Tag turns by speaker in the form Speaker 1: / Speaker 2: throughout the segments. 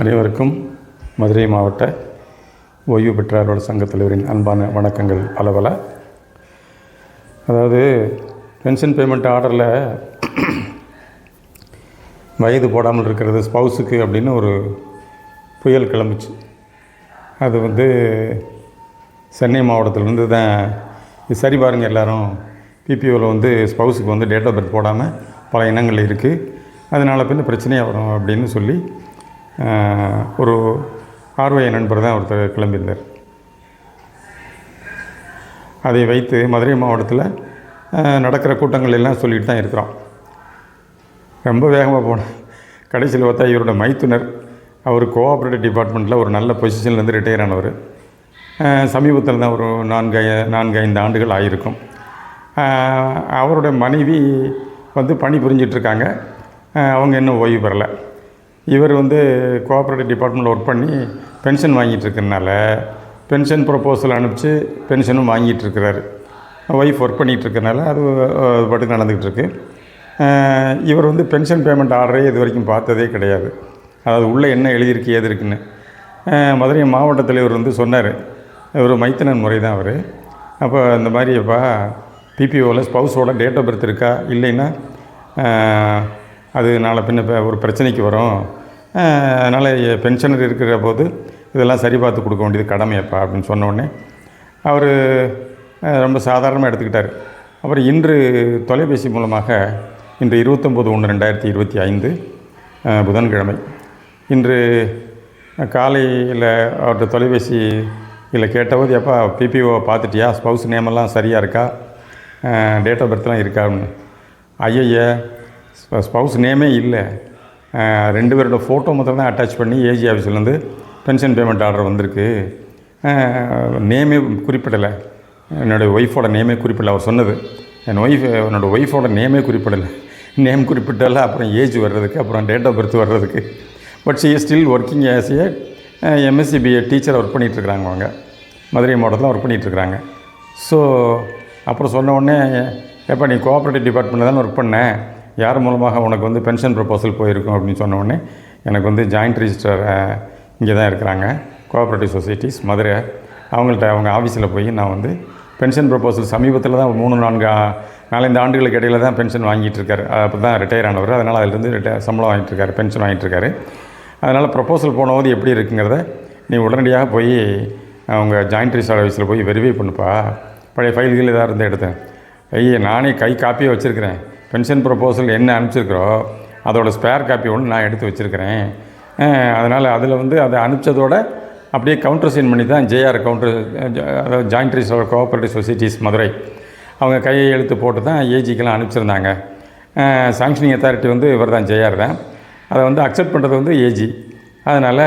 Speaker 1: அனைவருக்கும் மதுரை மாவட்ட ஓய்வு பெற்றாரோட சங்கத் தலைவரின் அன்பான வணக்கங்கள் பல பல. அதாவது பென்ஷன் பேமெண்ட் ஆர்டரில் வயது போடாமல் இருக்கிறது ஸ்பவுஸுக்கு அப்படின்னு ஒரு புயல் கிளம்பிச்சு. அது வந்து சென்னை மாவட்டத்திலேருந்து தான் இது சரி பாருங்கள் எல்லோரும். பிபிஓவில் வந்து ஸ்பவுஸுக்கு வந்து டேட் ஆஃப் பர்த் போடாமல் பல இனங்கள் இருக்குது அதனால் பின்ன பிரச்சனையாக வரும் அப்படின்னு சொல்லி ஒரு ஆர்வய நண்பர் தான் ஒருத்தர் கிளம்பியிருந்தார். அதை வைத்து மதுரை மாவட்டத்தில் நடக்கிற கூட்டங்கள் எல்லாம் சொல்லிட்டு தான் இருக்கிறோம். ரொம்ப வேகமாக போனேன் கடைசியில் பார்த்தா இவரோட மைத்துனர் அவர் கோஆப்ரேட்டிவ் டிபார்ட்மெண்ட்டில் ஒரு நல்ல பொசிஷன்லேருந்து ரிட்டையர் ஆனவர். சமீபத்தில் தான் ஒரு நான்கு நான்கு ஐந்து ஆண்டுகள் ஆகியிருக்கும் அவருடைய அவரோட மனைவி வந்து பணி புரிஞ்சிட்ருக்காங்க அவங்க இன்னும் ஓய்வு பெறலை. இவர் வந்து கோஆப்ரேட்டிவ் டிபார்ட்மெண்ட்டில் ஒர்க் பண்ணி பென்ஷன் வாங்கிட்டுருக்கனால பென்ஷன் ப்ரொப்போசல் அனுப்பிச்சு பென்ஷனும் வாங்கிட்டு இருக்கிறாரு. ஒய்ஃப் ஒர்க் பண்ணிகிட்டு அது அது பாட்டுக்கு நடந்துக்கிட்டு இருக்கு. இவர் வந்து பென்ஷன் பேமெண்ட் ஆர்டரே இது வரைக்கும் பார்த்ததே கிடையாது. அதாவது உள்ளே என்ன எழுதியிருக்கு ஏது இருக்குன்னு. மதுரை மாவட்ட தலைவர் வந்து சொன்னார். இவர் மைத்தனன் முறை தான் அவர். அப்போ இந்த மாதிரி அப்பா பிபிஓவில் ஸ்பவுஸோட டேட் ஆஃப் பர்த் இருக்கா இல்லைன்னா அது நாளை பின்ன ஒரு பிரச்சனைக்கு வரும். அதனால் பென்ஷனர் இருக்கிற போது இதெல்லாம் சரி பார்த்து கொடுக்க வேண்டியது கடமையப்பா அப்படின்னு சொன்னோடனே அவர் ரொம்ப சாதாரணமாக எடுத்துக்கிட்டார். அப்புறம் இன்று தொலைபேசி மூலமாக இன்று இருபத்தொம்போது ஒன்று ரெண்டாயிரத்தி இருபத்தி ஐந்து புதன்கிழமை இன்று காலையில் அவர்கிட்ட தொலைபேசி இதில் கேட்டபோது எப்பா பிபிஓ பார்த்துட்டியா? ஸ்பவுஸ் நேமெல்லாம் சரியாக இருக்கா? டேட் ஆஃப் பர்த்லாம் இருக்கா? அப்படின்னு. ஐயய்ய ஸ்பவுஸ் நேமே இல்லை. ரெண்டு பேரோட ஃபோட்டோ மாத்திரம் தான் அட்டாச் பண்ணி ஏஜி ஆஃபீஸ்லேருந்து பென்ஷன் பேமெண்ட் ஆர்டர் வந்திருக்கு. நேமே குறிப்பிடலை. என்னுடைய ஒய்ஃபோட நேமே குறிப்பிடலை அவர் சொன்னது. என் ஒய்ஃப் என்னோடய ஒய்ஃபோட நேமே குறிப்பிடலை. நேம் குறிப்பிட்டால அப்புறம் ஏஜ் வர்றதுக்கு அப்புறம் டேட் ஆஃப் பர்த் வர்றதுக்கு. But she still working as a MSc BA teacher work பண்ணிகிட்ருக்குறாங்க அவங்க. மதுரை மாவட்டத்தில் ஒர்க் பண்ணிகிட்ருக்குறாங்க ஸோ அப்புறம் சொன்ன உடனே எப்போ நீ கோஆப்ரேட்டிவ் டிபார்ட்மெண்ட்டில் தானே ஒர்க் பண்ணேன் யார் மூலமாக உனக்கு வந்து பென்ஷன் ப்ரப்போசல் போயிருக்கும் அப்படின்னு சொன்னோடனே எனக்கு வந்து ஜாயிண்ட் ரிஜிஸ்டர் இங்கே தான் இருக்கிறாங்க. Cooperative societies Madurai. அவங்கள்ட்ட அவங்க ஆஃபீஸில் போய் நான் வந்து பென்ஷன் ப்ரப்போசல் சமீபத்தில் தான் மூணு நான்கு நாலஞ்சு ஆண்டுகளுக்கு இடையில தான் பென்ஷன் வாங்கிட்டு இருக்காரு. அப்போ தான் ரிட்டையர் ஆனவர். அதனால் அதிலிருந்து ரிட்டையர் சம்பளம் வாங்கிட்டு இருக்காரு பென்ஷன் வாங்கிட்டு இருக்காரு. அதனால் ப்ரப்போசல் போனபோது எப்படி இருக்குங்கிறத நீ உடனடியாக போய் அவங்க ஜாயிண்ட் ரிஜிஸ்டர் ஆஃபீஸில் போய் வெரிஃபை பண்ணுப்பா. பழைய ஃபைல்கள் ஏதாவது இருந்தால் எடுத்தேன். ஐயே நானே கை காப்பியே வச்சுருக்கிறேன். பென்ஷன் ப்ரப்போசல் என்ன அனுப்பிச்சிருக்கிறோ அதோட ஸ்பேர் காப்பி ஒன்று நான் எடுத்து வச்சுருக்கிறேன். அதனால் அதில் வந்து அதை அனுப்பிச்சதோட அப்படியே கவுண்டர் சைன் பண்ணி தான் ஜேஆர் கவுண்டர் அதாவது joint register cooperative societies Madurai. அவங்க கையை எழுத்து போட்டு தான் ஏஜிக்கெல்லாம் அனுப்பிச்சிருந்தாங்க. சாங்ஷனிங் அத்தாரிட்டி வந்து இவர் தான் ஜேஆர் தான். அதை வந்து அக்செப்ட் பண்ணுறது வந்து ஏஜி அதனால்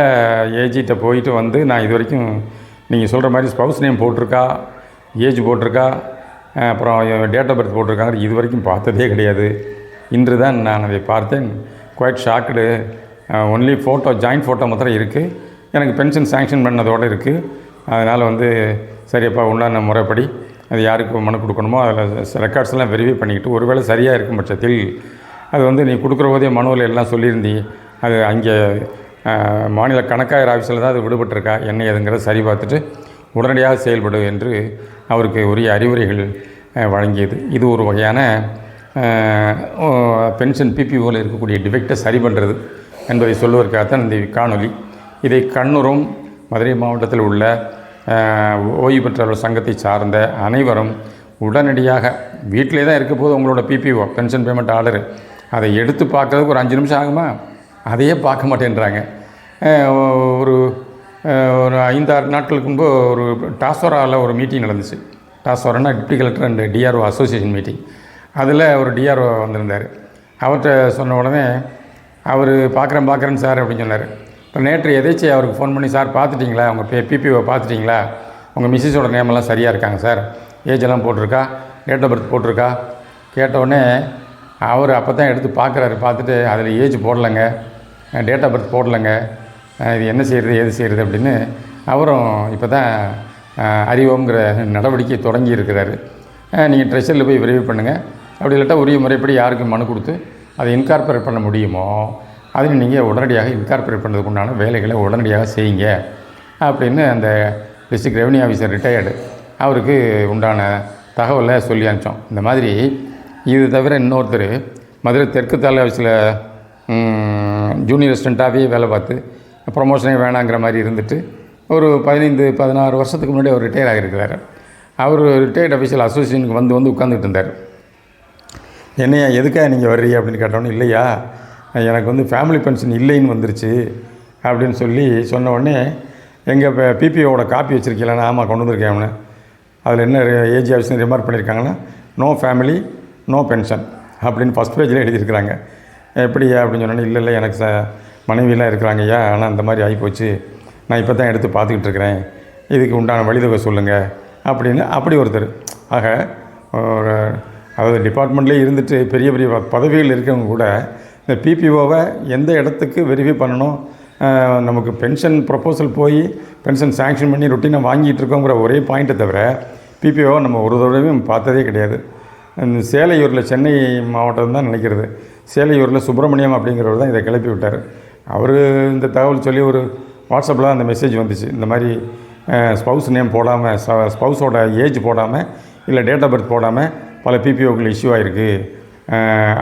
Speaker 1: ஏஜிகிட்ட போயிட்டு வந்து நான் இது வரைக்கும் நீங்கள் சொல்கிற மாதிரி ஸ்பவுஸ் நேம் போட்டிருக்கா ஏஜ் போட்டிருக்கா அப்புறம் டேட் ஆஃப் பர்த் போட்டிருக்காங்க இது வரைக்கும் பார்த்ததே கிடையாது. இன்று தான் நான் அதை பார்த்தேன். Quite shocked only photo joint photo மாத்திரம் இருக்குது எனக்கு பென்ஷன் சேங்ஷன் பண்ணதோடு இருக்குது அதனால் வந்து சரியப்பா உண்டான முறைப்படி அது யாருக்கு மனு கொடுக்கணுமோ அதில் ரெக்கார்ட்ஸ்லாம் வெரிஃபை பண்ணிக்கிட்டு ஒருவேளை சரியாக இருக்கும் பட்சத்தில் அது வந்து நீ கொடுக்குற போதே மனுவில் எல்லாம் சொல்லியிருந்தி அது அங்கே மாநில கணக்காயர் ஆஃபீஸில் தான் அது விடுபட்டிருக்கா என்ன எதுங்கிறத சரி பார்த்துட்டு உடனடியாக செயல்படும் என்று அவருக்கு உரிய அறிவுரைகள் வழங்கியது. இது ஒரு வகையான பென்ஷன் பிபிஓவில் இருக்கக்கூடிய டிஃபெக்டை சரி பண்ணுறது என்பதை சொல்வதற்காகத்தான் இந்த காணொளி. இதை கண்ணூரும் மதுரை மாவட்டத்தில் உள்ள ஓய்வு பெற்றவர்கள் சங்கத்தை சார்ந்த அனைவரும் உடனடியாக வீட்டிலே தான் இருக்க போது உங்களோட பிபிஓ பென்ஷன் பேமெண்ட் ஆர்டர் அதை எடுத்து பார்க்கறதுக்கு ஒரு அஞ்சு நிமிஷம் ஆகுமா? அதையே பார்க்க மாட்டேன்றாங்க. ஒரு ஒரு ஐந்தாறு நாட்களுக்கு முன்பு ஒரு டாஸ்வராவில் ஒரு மீட்டிங் நடந்துச்சு. டாஸ்வரானா deputy collector and DRO association meeting அதில் ஒரு டிஆர்ஓ வந்திருந்தார். அவர்கிட்ட சொன்ன உடனே அவர் பார்க்குறேன் பார்க்குறேன் சார் அப்படின்னு சொன்னார். இப்போ நேற்று எதேச்சி அவருக்கு ஃபோன் பண்ணி சார் பார்த்துட்டிங்களா உங்கள் பே பிபிஓ பார்த்துட்டிங்களா உங்கள் மிஸ்ஸஸோட நேமெல்லாம் சரியாக இருக்காங்க சார். ஏஜ் எல்லாம் போட்டிருக்கா? டேட் ஆஃப் பர்த் போட்டிருக்கா? கேட்ட உடனே அவர் அப்போ தான் எடுத்து பார்க்குறாரு பார்த்துட்டு அதில் ஏஜ் போடலைங்க. டேட் ஆஃப் பர்த் போடலைங்க. இது என்ன செய்கிறது எது செய்கிறது அப்படின்னு அவரும் இப்போ தான் அறிவோங்கிற நடவடிக்கை தொடங்கி இருக்கிறாரு. நீங்கள் ட்ரெஷரில் போய் விரைவு பண்ணுங்கள் அப்படி இல்லாட்டா உரிய முறைப்படி யாருக்கு மனு கொடுத்து அதை இன்கார்பரேட் பண்ண முடியுமோ அதில் நீங்கள் உடனடியாக இன்கார்பரேட் பண்ணுறதுக்கு உண்டான வேலைகளை உடனடியாக செய்யுங்க. அப்படின்னு அந்த டிஸ்ட்ரிக்ட் ரெவன்யூ ஆஃபீஸர் ரிட்டையர்டு அவருக்கு உண்டான தகவலை சொல்லி அனுப்பிச்சோம். இந்த மாதிரி இது தவிர இன்னொருத்தர் மதுரை தெற்கு தாலுகா ஆஃபீஸில் ஜூனியர் அசிஸ்டண்ட்டாகவே வேலை பார்த்து ப்ரொமோஷனே வேணாங்கிற மாதிரி இருந்துட்டு ஒரு பதினைந்து பதினாறு வருஷத்துக்கு முன்னாடி அவர் ரிட்டையர் ஆகியிருக்கிறார். அவர் ரிட்டையர்ட் அஃபீஷியல் அசோசியேஷனுக்கு வந்து வந்து உட்காந்துட்டு இருந்தார். என்னையா எதுக்காக நீங்கள் வர்றீங்க அப்படின்னு கேட்டோன்னே இல்லையா எனக்கு வந்து ஃபேமிலி பென்ஷன் இல்லைன்னு வந்துருச்சு அப்படின்னு சொல்லி சொன்ன உடனே எங்கள் இப்போ பிபிஓட காப்பி வச்சுருக்கீங்களா? ஆமாம் கொண்டு வந்திருக்கேன் அதில் என்ன ஏஜி ஆஃபீஸ் ரிமார்க் பண்ணியிருக்காங்கன்னா நோ ஃபேமிலி நோ பென்ஷன் அப்படின்னு ஃபஸ்ட் பேஜில் எழுதியிருக்கிறாங்க. எப்படியா? அப்படின்னு சொன்னோன்னே இல்லை இல்லை எனக்கு ச மனைவியெல்லாம் இருக்கிறாங்க ஐயா ஆனால் அந்த மாதிரி ஆகிப்போச்சு? நான் இப்போ தான் எடுத்து பார்த்துக்கிட்டு இருக்கிறேன். இதுக்கு உண்டான வழிதொகை சொல்லுங்கள் அப்படின்னு அப்படி ஒருத்தர். ஆக ஒரு அதாவது டிபார்ட்மெண்ட்லேயே இருந்துட்டு பெரிய பெரிய பதவிகள் இருக்கவங்க கூட இந்த பிபிஓவை எந்த இடத்துக்கு வெரிஃபை பண்ணணும்? நமக்கு பென்ஷன் ப்ரப்போசல் போய் பென்ஷன் சாங்ஷன் பண்ணி ரொட்டீனாக வாங்கிட்டு இருக்கோங்கிற ஒரே பாயிண்ட்டை தவிர பிபிஓவை நம்ம ஒரு தடவையும் பார்த்ததே கிடையாது. இந்த சேலையூரில் சென்னை மாவட்டம் தான் நினைக்கிறது. சேலையூரில் சுப்பிரமணியம் அப்படிங்கிறவர் தான் இதை கிளப்பி விட்டார். அவர் இந்த தகவல் சொல்லி ஒரு வாட்ஸ்அப்பில் அந்த மெசேஜ் வந்துச்சு. இந்த மாதிரி ஸ்பவுஸ் நேம் போடாமல் ஸ்பவுஸோட ஏஜ் போடாமல் இல்லை டேட் ஆஃப் பர்த் போடாமல் பல பிபிஓக்கள் இஷ்யூ ஆகிருக்கு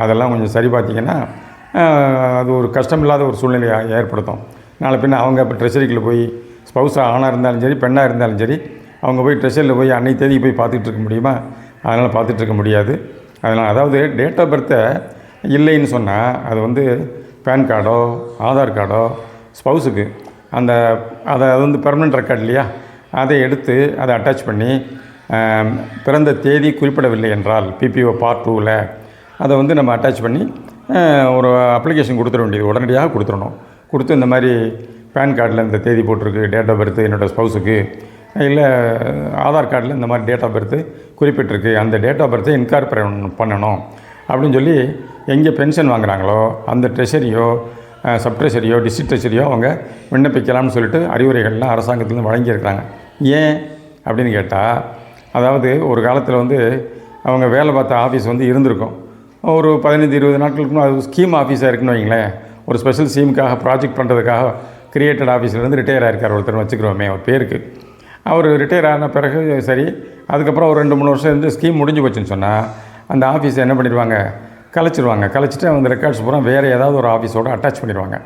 Speaker 1: அதெல்லாம் கொஞ்சம் சரி பார்த்தீங்கன்னா அது ஒரு கஷ்டம் இல்லாத ஒரு சூழ்நிலையை ஏற்படுத்தும். நாளை பின்ன அவங்க இப்போ ட்ரெஷரிக்கில் போய் ஸ்பவுஸாக ஆணாக இருந்தாலும் சரி பெண்ணாக இருந்தாலும் சரி அவங்க போய் ட்ரெஷரியில் போய் அன்னை தேதி போய் பார்த்துட்டு இருக்க முடியுமா? அதனால் பார்த்துட்டு இருக்க முடியாது. அதனால் அதாவது டேட் ஆஃப் பர்த்தை இல்லைன்னு சொன்னால் அது வந்து பேன் கார்டோ ஆதார் கார்டோ ஸ்பவுஸுக்கு அந்த அதை அது வந்து பெர்மனெண்ட் ரெக்கார்ட் இல்லையா? அதை எடுத்து அதை அட்டாச் பண்ணி பிறந்த தேதி குறிப்பிடவில்லை என்றால் பிபிஓ பார்ட் டூவில் அதை வந்து நம்ம அட்டாச் பண்ணி ஒரு அப்ளிகேஷன் கொடுத்துட வேண்டியது உடனடியாக கொடுத்துடணும். கொடுத்து இந்த மாதிரி பேன் கார்டில் இந்த தேதி போட்டிருக்கு டேட் ஆஃப் பர்த் என்னோடய ஸ்பவுஸுக்கு இல்லை ஆதார் கார்டில் இந்த மாதிரி டேட் ஆஃப் பர்த்து குறிப்பிட்டிருக்கு அந்த டேட் ஆஃப் பர்த்தை இன்கார்பரேட் பண்ணணும் அப்படின்னு சொல்லி எங்கே பென்ஷன் வாங்குகிறாங்களோ அந்த ட்ரெஷரியோ சப் ட்ரெஷரியோ டிஸ்ட்ரிக்ட் ட்ரெஷரியோ அவங்க விண்ணப்பிக்கலாம்னு சொல்லிட்டு அறிவுரைகள்லாம் அரசாங்கத்துலேருந்து வழங்கியிருக்கிறாங்க. ஏன் அப்படின்னு கேட்டால் அதாவது ஒரு காலத்தில் வந்து அவங்க வேலை பார்த்த ஆஃபீஸ் வந்து இருந்திருக்கும். ஒரு பதினைந்து இருபது நாட்களுக்கு அது ஸ்கீம் ஆஃபீஸாக இருக்குன்னு வைங்களேன் ஒரு ஸ்பெஷல் ஸ்கீமுக்காக ப்ராஜெக்ட் பண்ணுறதுக்காக கிரியேட்டட் ஆஃபீஸ்லேருந்து ரிட்டையர் ஆகிருக்கார் ஒருத்தர் வச்சுக்கிறோமே ஒரு பேருக்கு. அவர் ரிட்டையர் ஆன பிறகு சரி அதுக்கப்புறம் ஒரு ரெண்டு மூணு வருஷம் இருந்து ஸ்கீம் முடிஞ்சு போச்சுன்னு சொன்னால் அந்த ஆஃபீஸை என்ன பண்ணிடுவாங்க? கலைச்சிருவாங்க. கலைச்சிட்டு அந்த ரெக்கார்ட்ஸ் பூரா வேறு ஏதாவது ஒரு ஆஃபீஸோடு அட்டாச் பண்ணிடுவாங்க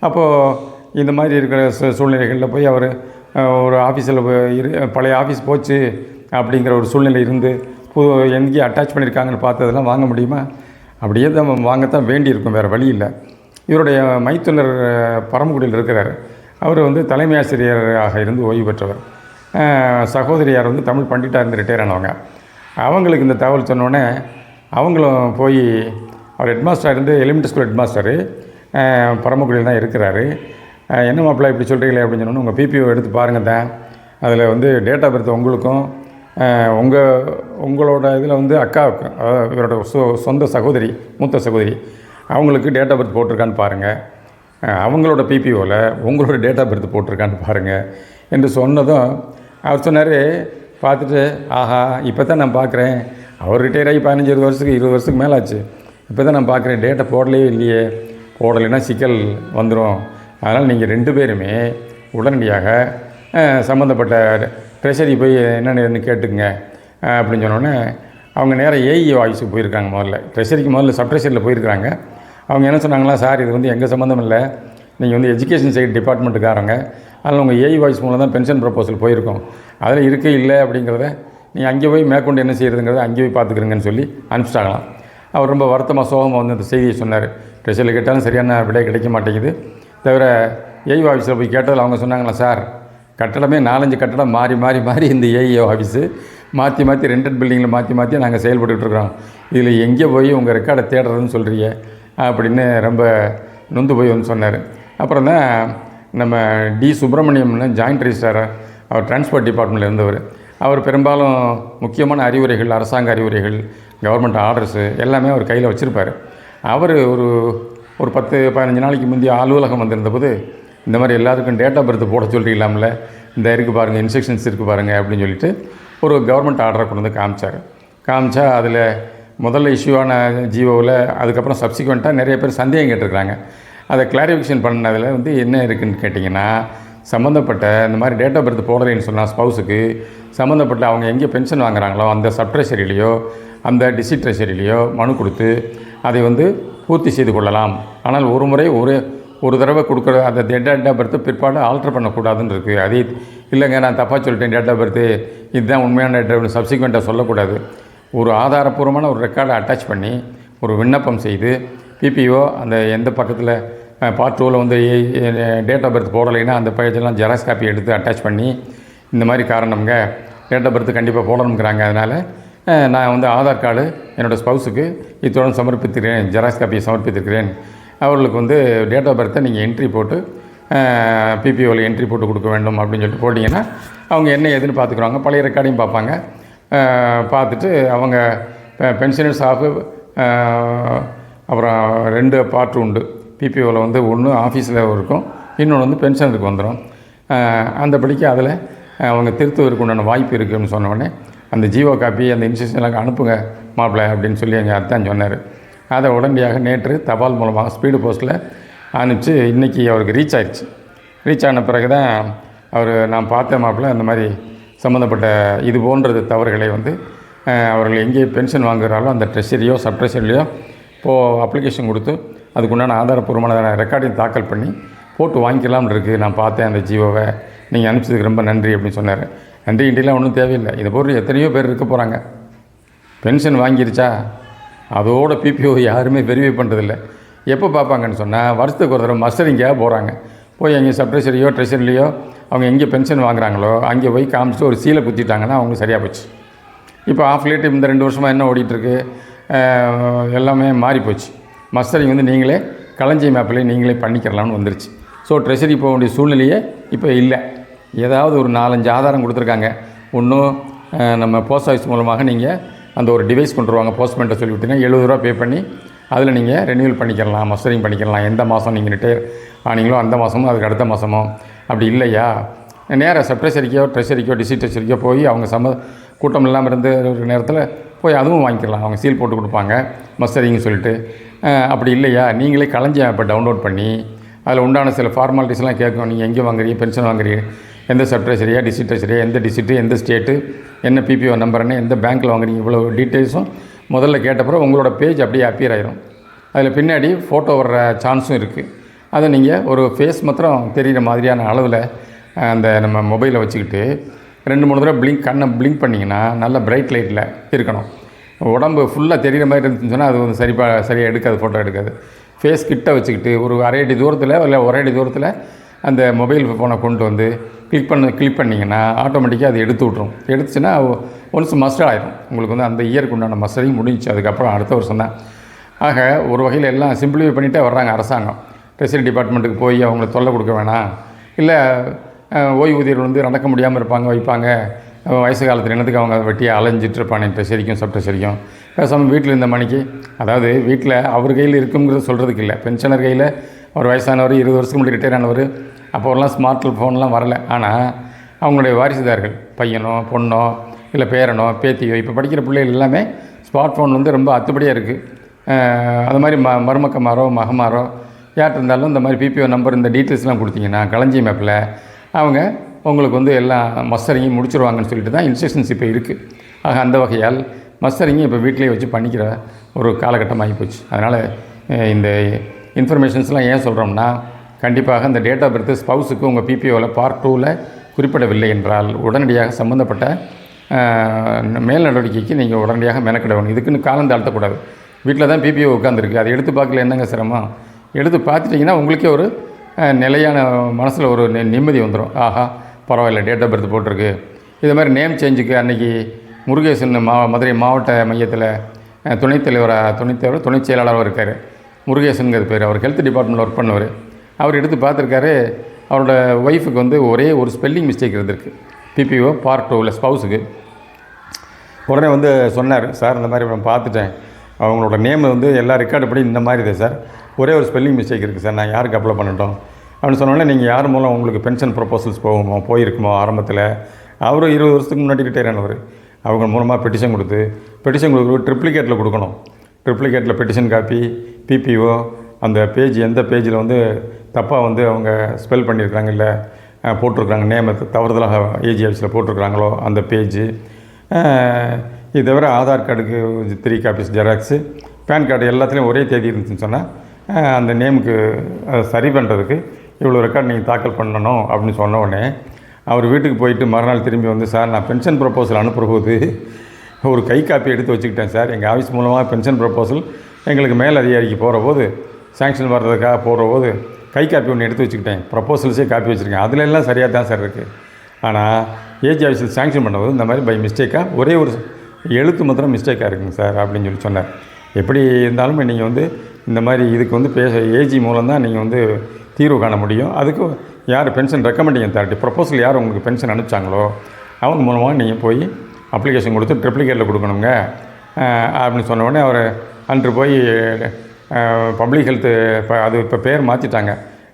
Speaker 1: அப்போது இந்த மாதிரி இருக்கிற சூ- சூழ்நிலைகளில் போய் அவர் ஒரு ஆஃபீஸில் இரு பழைய ஆஃபீஸ் போச்சு அப்படிங்கிற ஒரு சூழ்நிலை இருந்து புது எங்கேயும் அட்டாச் பண்ணியிருக்காங்கன்னு பார்த்ததெல்லாம் வாங்க முடியுமா? அப்படியே தான் வாங்கத்தான் வேண்டியிருக்கும். வேறு வழி இல்லை. இவருடைய மைத்துனர் பரமக்குடியில் இருக்கிறார். அவர் வந்து தலைமை ஆசிரியராக இருந்து ஓய்வு பெற்றவர். சகோதரியார் வந்து தமிழ் பண்டிட்டாக இருந்து ரிட்டையர் ஆனவங்க. அவங்களுக்கு இந்த தகவல் சொன்னோடனே அவங்களும் போய் அவர் ஹெட்மாஸ்டர் இருந்து எலிமெண்ட்ரி ஸ்கூல் ஹெட்மாஸ்டரு பரமக்குடியில் தான் இருக்கிறாரு. என்ன மாப்பிள்ளை இப்படி சொல்கிறீங்களே அப்படின்னு சொன்னோன்னு உங்கள் பிபிஓ எடுத்து பாருங்கள் தான் அதில் வந்து டேட் ஆஃப் பர்த் உங்களுக்கும் உங்கள் உங்களோட இதில் வந்து அக்காவுக்கு அதாவது இவரோட சொ சொந்த சகோதரி மூத்த சகோதரி அவங்களுக்கு டேட் ஆஃப் பர்த் போட்டிருக்கான்னு பாருங்கள் அவங்களோட பிபிஓவில் உங்களோட டேட் ஆஃப் பர்த் போட்டிருக்கான்னு பாருங்கள் என்று சொன்னதும் அவர் சொன்னார் பார்த்துட்டு ஆஹா இப்போ தான் நான் பார்க்குறேன். அவர் ரிட்டையர் ஆகி பதினஞ்சு இருபது வருஷத்துக்கு இருபது வருஷத்துக்கு மேலே ஆச்சு இப்போ தான் நான் பார்க்குறேன் டேட்டை போடலையே இல்லையே போடலைன்னா சிக்கல் வந்துடும் அதனால் நீங்கள் ரெண்டு பேருமே உடனடியாக சம்மந்தப்பட்ட ட்ரெஷரி போய் என்னென்னு கேட்டுக்குங்க. அப்படின்னு சொன்னோன்னே அவங்க நேராக ஏஇ ஆஃபீஸுக்கு போயிருக்காங்க முதல்ல. ட்ரெஷரிக்கு முதல்ல சப் ட்ரெஷரியில் போயிருக்கிறாங்க அவங்க என்ன சொன்னாங்களா சார் இது வந்து எங்கள் சம்மந்தம் இல்லை. நீங்கள் வந்து எஜுகேஷன் சைடு டிபார்ட்மெண்ட்டுக்காரங்க அதில் உங்கள் ஏஇ வாய்ஸ் மூலம் தான் பென்ஷன் ப்ரப்போசல் போயிருக்கோம். அதில் இருக்கே இல்லை அப்படிங்கிறத நீ அங்கே போய் மேற்கொண்டு என்ன செய்கிறதுங்கிறத அங்கே போய் பார்த்துக்கிறங்கன்னு சொல்லி அனுப்பிச்சிட்டாங்களாம். அவர் ரொம்ப வருத்தமாக சோகமாக வந்து அந்த செய்தியை சொன்னார். ட்ரெஷரில் கேட்டாலும் சரியான விடை கிடைக்க மாட்டேங்குது. தவிர ஏஇ ஆஃபீஸில் போய் கேட்டதில் அவங்க சொன்னாங்களா சார் கட்டடமே நாலஞ்சு கட்டடம் மாறி மாறி மாறி இந்த ஏஇஓ ஆஃபீஸு மாற்றி மாற்றி ரெண்டட் பில்டிங்கில் மாற்றி மாற்றி நாங்கள் செயல்பட்டுருக்குறோம் இதில் எங்கே போய் உங்கள் ரெக்கார்டை தேடுறதுன்னு சொல்கிறீங்க அப்படின்னு ரொம்ப நொந்து போய் வந்து சொன்னார். அப்புறம் தான் நம்ம டி சுப்பிரமணியம்னு ஜாயிண்ட் ரிஜிஸ்டார் அவர் டிரான்ஸ்போர்ட் டிபார்ட்மெண்ட்டில் இருந்தவர். அவர் பெரும்பாலும் முக்கியமான அறிவுரைகள் அரசாங்க அறிவுரைகள் கவர்மெண்ட் ஆர்டர்ஸு எல்லாமே அவர் கையில் வச்சுருப்பார். அவர் ஒரு ஒரு பத்து பதினஞ்சு நாளைக்கு முந்தைய அலுவலகம் வந்திருந்தபோது இந்த மாதிரி எல்லாருக்கும் டேட் ஆஃப் பர்த் போட சொல்லிக்கலாம்ல இந்த இருக்குது பாருங்கள் இன்ஸ்ட்ரக்ஷன்ஸ் இருக்குது பாருங்கள் அப்படின்னு சொல்லிட்டு ஒரு கவர்மெண்ட் ஆர்டரை கொண்டு வந்து காமிச்சார். காமிச்சா அதில் முதல்ல இஷ்யூவான ஜியோவில் அதுக்கப்புறம் சப்சிக்வெண்ட்டாக நிறைய பேர் சந்தேகம் கேட்டிருக்கிறாங்க. அதை கிளாரிஃபிகேஷன் பண்ணதில் வந்து என்ன இருக்குன்னு கேட்டிங்கன்னா சம்மந்தப்பட்ட இந்த மாதிரி டேட் ஆஃப் பர்த் போடலைன்னு சொன்னால் ஸ்பவுஸுக்கு சம்மந்தப்பட்ட அவங்க எங்கே பென்ஷன் வாங்குறாங்களோ அந்த சப் ட்ரெஷரிலேயோ அந்த டிஸ்ட்ரிக்ட் ட்ரெஷரிலேயோ மனு கொடுத்து அதை வந்து பூர்த்தி செய்து கொள்ளலாம். ஆனால் ஒரு முறை ஒரு ஒரு தடவை கொடுக்குற அந்த டேட் ஆஃப் பர்த்து பிற்பாடு ஆல்டர் பண்ணக்கூடாதுன்னு இருக்குது அதே இல்லைங்க நான் தப்பாக சொல்லிட்டேன் டேட் ஆஃப் பர்த்து இதுதான் உண்மையான டேட் சப்சிக்வெண்ட்டாக சொல்லக்கூடாது. ஒரு ஆதாரப்பூர்வமான ஒரு ரெக்கார்டை அட்டாச் பண்ணி ஒரு விண்ணப்பம் செய்து பிபிஓ அந்த எந்த பக்கத்தில் பார்ட் டூவில் வந்து டேட் ஆஃப் பர்த் போடலைன்னா அந்த பேஜெல்லாம் ஜெராக்ஸ் காப்பி எடுத்து அட்டாச் பண்ணி இந்த மாதிரி காரணம்ங்க. டேட் ஆஃப் பர்த் கண்டிப்பாக போடணுங்கிறாங்க அதனால் நான் வந்து ஆதார் கார்டு என்னோடய ஸ்பவுஸுக்கு இத்துடன் சமர்ப்பித்திருக்கிறேன். ஜெராக்ஸ் காப்பியை சமர்ப்பித்திருக்கிறேன். அவர்களுக்கு வந்து டேட் ஆஃப் பர்த்தை நீங்கள் என்ட்ரி போட்டு பிபிஓவில் என்ட்ரி போட்டு கொடுக்க வேண்டும் அப்படின்னு சொல்லிட்டு போட்டிங்கன்னா அவங்க என்ன ஏதுன்னு பார்த்துக்குறாங்க பழைய ரெக்கார்டையும் பார்ப்பாங்க. பார்த்துட்டு அவங்க பென்ஷனர்ஸ் ஆஃப் அப்புறம் ரெண்டு பார்ட் உண்டு. பிபிஓவில் வந்து ஒன்று ஆஃபீஸில் இருக்கும். இன்னொன்று வந்து பென்ஷனருக்கு வந்துடும் அந்தபடிக்கு அதில் அவங்க திருத்துவதற்கு உண்டான வாய்ப்பு இருக்குதுன்னு சொன்னோடனே அந்த ஜீவோ காப்பி அந்த இன்ஸ்ட்ரக்ஷன் அனுப்புங்க மாப்பிள்ளை அப்படின்னு சொல்லி எங்கள் அத்தான் சொன்னார். அதை உடனடியாக நேற்று தபால் மூலமாக ஸ்பீடு போஸ்ட்டில் அனுப்பிச்சு இன்றைக்கி அவருக்கு ரீச் ஆயிடுச்சு ரீச் ஆன பிறகு தான் அவர் நான் பார்த்த மாப்பிள்ளை அந்த மாதிரி சம்மந்தப்பட்ட இது போன்றது தவறுகளை வந்து அவர்கள் எங்கே பென்ஷன் வாங்குகிறாரோ அந்த ட்ரெஷரியோ சப் ட்ரெஷரிலையோ இப்போது அப்ளிகேஷன் கொடுத்து அதுக்குண்டான ஆதாரப்பூர்வமான ரெக்கார்டையும் தாக்கல் பண்ணி போட்டு வாங்கிக்கலாம்னு இருக்குது நான் பார்த்தேன் அந்த ஜியோவை நீங்கள் அனுப்பிச்சதுக்கு ரொம்ப நன்றி அப்படின்னு சொன்னார். நன்றி இண்டிலாம் ஒன்றும் தேவையில்லை. இதை பொருள் எத்தனையோ பேர் இருக்க போகிறாங்க பென்ஷன் வாங்கிருச்சா? அதோட பிபிஓ யாருமே வெரிஃபை பண்ணுறதில்ல எப்போ பார்ப்பாங்கன்னு சொன்னால் வருஷத்துக்கு ஒரு தடவை மஸ்டரிங்காக போகிறாங்க போய் எங்கே சப் ட்ரெஷரிலையோ அவங்க எங்கே பென்ஷன் வாங்குறாங்களோ அங்கே போய் காமிச்சிட்டு ஒரு சீலை குத்திட்டாங்கன்னா அவங்க சரியாக போச்சு. இப்போ ஆஃப் லேட் இந்த ரெண்டு வருஷமாக என்ன ஓடிட்டுருக்கு எல்லாமே மாறி போச்சு மஸ்டரிங் வந்து நீங்களே களஞ்சி மேப்பில் நீங்களே பண்ணிக்கிறலாம்னு வந்துருச்சு. ஸோ ட்ரெஷரி போக வேண்டிய சூழ்நிலையே இப்போ இல்லை. ஏதாவது ஒரு நாலஞ்சு ஆதாரம் கொடுத்துருக்காங்க. ஒன்றும் நம்ம போஸ்ட் ஆஃபீஸ் மூலமாக நீங்கள் அந்த ஒரு டிவைஸ் கொண்டு வருவாங்க. போஸ்ட்மேன்ட்டை சொல்லி விட்டீங்கன்னா எழுபது ரூபா பே பண்ணி அதில் நீங்கள் ரெனியூவல் பண்ணிக்கலாம் மஸ்டரிங் பண்ணிக்கலாம். எந்த மாதம் நீங்கள் ரிட்டையர் ஆனீங்களோ அந்த மாதமோ அதுக்கு அடுத்த மாதமோ அப்படி இல்லையா? நேராக சப் ட்ரெஷரிக்கோ ட்ரெஷரிக்கோ ட்ரெஷரிக்கோ போய் அவங்க சம்ம கூட்டம் இல்லாமல் இருந்து ஒரு நேரத்தில் போய் அதுவும் வாங்கிக்கலாம். அவங்க சீல் போட்டு கொடுப்பாங்க. மஸ்டரிங்னு சொல்லிட்டு. அப்படி இல்லையா? நீங்களே களஞ்சி ஆப்பை டவுன்லோட் பண்ணி அதில் உண்டான சில ஃபார்மாலிட்டிஸ்லாம் கேட்கும் நீங்கள் எங்கே வாங்குறீங்க? பென்ஷன் வாங்குறீங்க? எந்த சப் ட்ரெஷரியா டிஸ்ட்ரிக்ட் ட்ரெஷரியா எந்த டிஸ்ட்ரிக்ட்டு எந்த ஸ்டேட்டு என்ன பிபிஓ நம்பர்னு எந்த பேங்க்கில் வாங்குறீங்க? இவ்வளோ டீட்டெயில்ஸும் முதல்ல கேட்டப்பறம் உங்களோட பேஜ் அப்படியே அப்பியர் ஆயிரும். அதில் பின்னாடி ஃபோட்டோ வர்ற சான்ஸும் இருக்குது அதை நீங்கள் ஒரு ஃபேஸ் மாத்திரம் தெரிகிற மாதிரியான அளவில் அந்த நம்ம மொபைலை வச்சுக்கிட்டு ரெண்டு மூணு தடவை ப்ளிங்க் கண்ணை ப்ளிங்க் பண்ணிங்கன்னா நல்ல பிரைட் லைட்டில் இருக்கணும். உடம்பு ஃபுல்லாக தெரிகிற மாதிரி இருந்துச்சுன்னு சொன்னால் அது வந்து சரிப்பா சரியாக எடுக்காது ஃபோட்டோ எடுக்காது. ஃபேஸ் கிட்ட வச்சுக்கிட்டு ஒரு அரை அடி தூரத்தில் இல்லை ஒரு அடி தூரத்தில் அந்த மொபைல் ஃபோனை கொண்டு வந்து கிளிக் பண்ண கிளிக் பண்ணிங்கன்னா ஆட்டோமேட்டிக்காக அது எடுத்து விட்ரும் எடுத்துச்சுன்னா ஒன்ஸ் மஸ்டர் ஆயிரும். உங்களுக்கு வந்து அந்த இயருக்கு உண்டான மஸ்டரிங் முடிஞ்சுச்சு. அதுக்கப்புறம் அடுத்த வருஷம் தான். ஆக ஒரு வகையில் எல்லாம் சிம்பிளிஃபை பண்ணிகிட்டே வர்றாங்க அரசாங்கம். ட்ரெஷரி டிபார்ட்மெண்ட்டுக்கு போய் அவங்களை தொல்லை கொடுக்க வேணாம். இல்லை ஓய்வூதியர் வந்து நடக்க முடியாமல் இருப்பாங்க வைப்பாங்க. வயசு காலத்தில் என்னத்துக்கு அவங்க அதை வெட்டி அலைஞ்சிட்டு இருப்பானே ட்ரெஷரிக்கும் சப் ட்ரெஷரிக்கும் பேசாமல் வீட்டில் இந்த மணிக்கு அதாவது வீட்டில் அவர் கையில் இருக்குங்கிறது சொல்கிறதுக்கு இல்லை. பென்ஷனர் கையில் ஒரு வயசானவர் இருபது வருஷத்துக்கு முன்னாடி ரிட்டையர் ஆனவர் அப்போல்லாம் ஸ்மார்ட் ஃபோன்லாம் வரல. ஆனால் அவங்களுடைய வாரிசுதார்கள் பையனோ பொண்ணோ இல்லை பேரனோ பேத்தியோ இப்போ படிக்கிற பிள்ளைகள் எல்லாமே ஸ்மார்ட் ஃபோன் வந்து ரொம்ப அத்துப்படியாக இருக்குது அது மாதிரி ம மருமக்கமாரோ மகமாரோ யார்கிட்ட இருந்தாலும் இந்த மாதிரி பிபிஓ நம்பர் இந்த டீட்டெயில்ஸ்லாம் கொடுத்தீங்கன்னா களஞ்சி மேப்பில் அவங்க உங்களுக்கு வந்து எல்லா மஸ்டரிங்கும் முடிச்சிருவாங்கன்னு சொல்லிட்டு தான் இன்ஸ்ட்ரக்ஷன்ஸ் இப்போ இருக்குது ஆக அந்த வகையால் மஸ்டரிங்கும் இப்போ வீட்டிலேயே வச்சு பண்ணிக்கிற ஒரு காலகட்டம் ஆகிப்போச்சு. அதனால் இந்த இன்ஃபர்மேஷன்ஸ்லாம் ஏன் சொல்கிறோம்னா கண்டிப்பாக இந்த டேட் ஆஃப் பர்த் ஸ்பவுஸுக்கு உங்கள் பிபிஓவில் பார்ட் டூவில் குறிப்பிடவில்லை என்றால் உடனடியாக சம்மந்தப்பட்ட மேல் நடவடிக்கைக்கு நீங்கள் உடனடியாக மெனக்கிட வேணும் இதுக்குன்னு காலம் தாழ்த்தக்கூடாது. வீட்டில் தான் பிபிஓ உட்காந்துருக்கு அதை எடுத்து பார்க்கல என்னங்க சிரமம்? எடுத்து பார்த்துட்டிங்கன்னா உங்களுக்கே ஒரு நிலையான மனசில் ஒரு நி- நிம்மதி வந்துடும் ஆஹா பரவாயில்ல டேட் ஆஃப் பர்த் போட்டிருக்கு. இது மாதிரி நேம் சேஞ்சுக்கு அன்றைக்கி முருகேசன் மா மதுரை மாவட்ட மையத்தில் அஹ், துணைத் தலைவராக துணைத் தலைவர் துணைச் செயலாளராக இருக்கார். முருகேசனுங்கிறது பேர். அவர் ஹெல்த் டிபார்ட்மெண்ட்டில் ஒர்க் பண்ணவர். அவர் எடுத்து பார்த்துருக்காரு அவரோட ஒய்ஃபுக்கு வந்து ஒரே ஒரு ஸ்பெல்லிங் மிஸ்டேக் இருந்திருக்கு. பிபிஓ பார்ட் டூவில் ஸ்பவுஸுக்கு உடனே வந்து சொன்னார் சார் இந்த மாதிரி நான் பார்த்துட்டேன். அவங்களோட நேம் வந்து எல்லா ரெக்கார்டு படி இந்த மாதிரி இது சார். ஒரே ஒரு ஸ்பெல்லிங் மிஸ்டேக் இருக்குது சார். நான் யாருக்கு அப்ளை பண்ணட்டும்? அப்படின்னு சொன்னோடனே நீங்கள் யார் மூலம் உங்களுக்கு பென்ஷன் ப்ரொப்போசல்ஸ் போகுமோ போயிருக்குமோ ஆரம்பத்தில்? அவரும் இருபது வருஷத்துக்கு முன்னாடி ரிட்டையர் ஆனவர். அவங்க மூலமாக பெட்டிஷன் கொடுத்து பெட்டிஷன் கொடுக்குறது ட்ரிப்ளிகேட்டில் கொடுக்கணும். ட்ரிப்ளிகேட்டில் பெட்டிஷன் காப்பி பிபிஓ அந்த பேஜ் எந்த பேஜில் வந்து தப்பாக வந்து அவங்க ஸ்பெல் பண்ணியிருக்காங்க இல்லை போட்டிருக்கிறாங்க போட்டிருக்காங்க தவறுதலாக ஏஜி ஆஃபீஸில் போட்டிருக்கிறாங்களோ அந்த பேஜு இது தவிர ஆதார் கார்டுக்கு three copies xerox PAN card எல்லாத்துலேயும் ஒரே தேதி இருந்துச்சுன்னு சொன்னால் அந்த நேமுக்கு அதை சரி பண்ணுறதுக்கு இவ்வளோ ரெக்கார்ட் நீங்கள் தாக்கல் பண்ணணும் அப்படின்னு சொன்ன உடனே அவர் வீட்டுக்கு போயிட்டு மறுநாள் திரும்பி வந்து சார் நான் பென்ஷன் ப்ரப்போசல் அனுப்புகிற போது ஒரு கை காப்பி எடுத்து வச்சுக்கிட்டேன் சார். எங்கள் ஆஃபீஸ் மூலமாக பென்ஷன் ப்ரப்போசல் எங்களுக்கு மேல் அதிகாரிக்கு போகிற போது சாங்ஷன் வர்றதுக்காக போகிற போது கை காப்பி ஒன்று எடுத்து வச்சுக்கிட்டேன். ப்ரப்போசல்ஸே காப்பி வச்சுருக்கேன். அதில் எல்லாம் சரியாக தான் சார் இருக்குது ஆனால் ஏஜி ஆஃபீஸில் சாங்ஷன் பண்ணும்போது இந்த மாதிரி பை மிஸ்டேக்காக ஒரே ஒரு எழுத்து மாத்திரம் மிஸ்டேக்காக இருக்குங்க சார் அப்படின்னு சொல்லி சொன்னார். எப்படி இருந்தாலும் நீங்கள் வந்து இந்த மாதிரி இதுக்கு வந்து பேச ஏஜி மூலம் தான் நீங்கள் வந்து தீர்வு காண முடியும். அதுக்கு யார் பென்ஷன் ரெக்கமெண்டிங் அத்தாரிட்டி ப்ரப்போசல் யார் உங்களுக்கு பென்ஷன் அனுப்பிச்சாங்களோ அவங்க மூலமாக நீங்கள் போய் அப்ளிகேஷன் கொடுத்து ட்ரிப்ளிகேட்டில் கொடுக்கணுங்க. அப்படின்னு சொன்ன உடனே அவர் அன்று போய் பப்ளிக் ஹெல்த்து இப்போ அது இப்போ பேர் மாற்றிட்டாங்க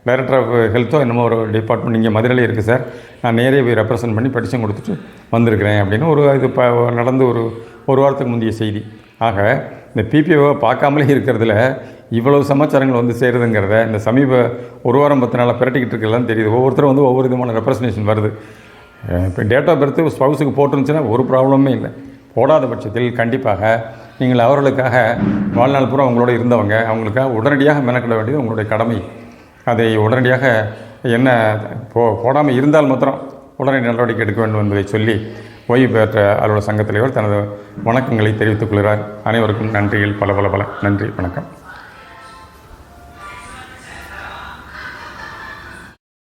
Speaker 1: டைரக்டர் ஆஃப் ஹெல்த்தோ என்னமோ ஒரு டிபார்ட்மெண்ட் இங்கே மதுரையில் இருக்குது சார். நான் நேரே போய் ரெப்ரசன்ட் பண்ணி படிச்சும் கொடுத்துட்டு வந்திருக்கிறேன் அப்படின்னு ஒரு இது இப்போ நடந்து ஒரு ஒரு வாரத்துக்கு முந்தைய செய்தி. ஆக இந்த பிபிஓவை பார்க்காமலே இருக்கிறதுல இவ்வளவு சமாச்சாரங்கள் வந்து சேருதுங்கிறத இந்த சமீப ஒரு வாரம் பத்து நாளாக பிரட்டிக்கிட்டு இருக்கலாம் தெரியுது. ஒவ்வொருத்தரும் வந்து ஒவ்வொரு விதமான ரெப்ரசன்டேஷன் வருது. இப்போ டேட் ஆஃப் பர்த்து ஸ்பவுஸுக்கு போட்டுருந்துச்சுன்னா ஒரு ப்ராப்ளமே இல்லை. போடாத பட்சத்தில் கண்டிப்பாக நீங்கள் அவர்களுக்காக வாழ்நாள் பூரா அவங்களோட இருந்தவங்க அவங்களுக்காக உடனடியாக மெனக்கிட வேண்டியது உங்களுடைய கடமை. அதை உடனடியாக என்ன போ போடாமல் இருந்தால் மாத்திரம் உடனடி நடவடிக்கை எடுக்க வேண்டும் என்பதை சொல்லி ஓய்வு பெற்ற அலுவலர் சங்கத் தலைவர் தனது வணக்கங்களை தெரிவித்துக் கொள்கிறார். அனைவருக்கும் நன்றிகள் பல பல பல நன்றி. வணக்கம்.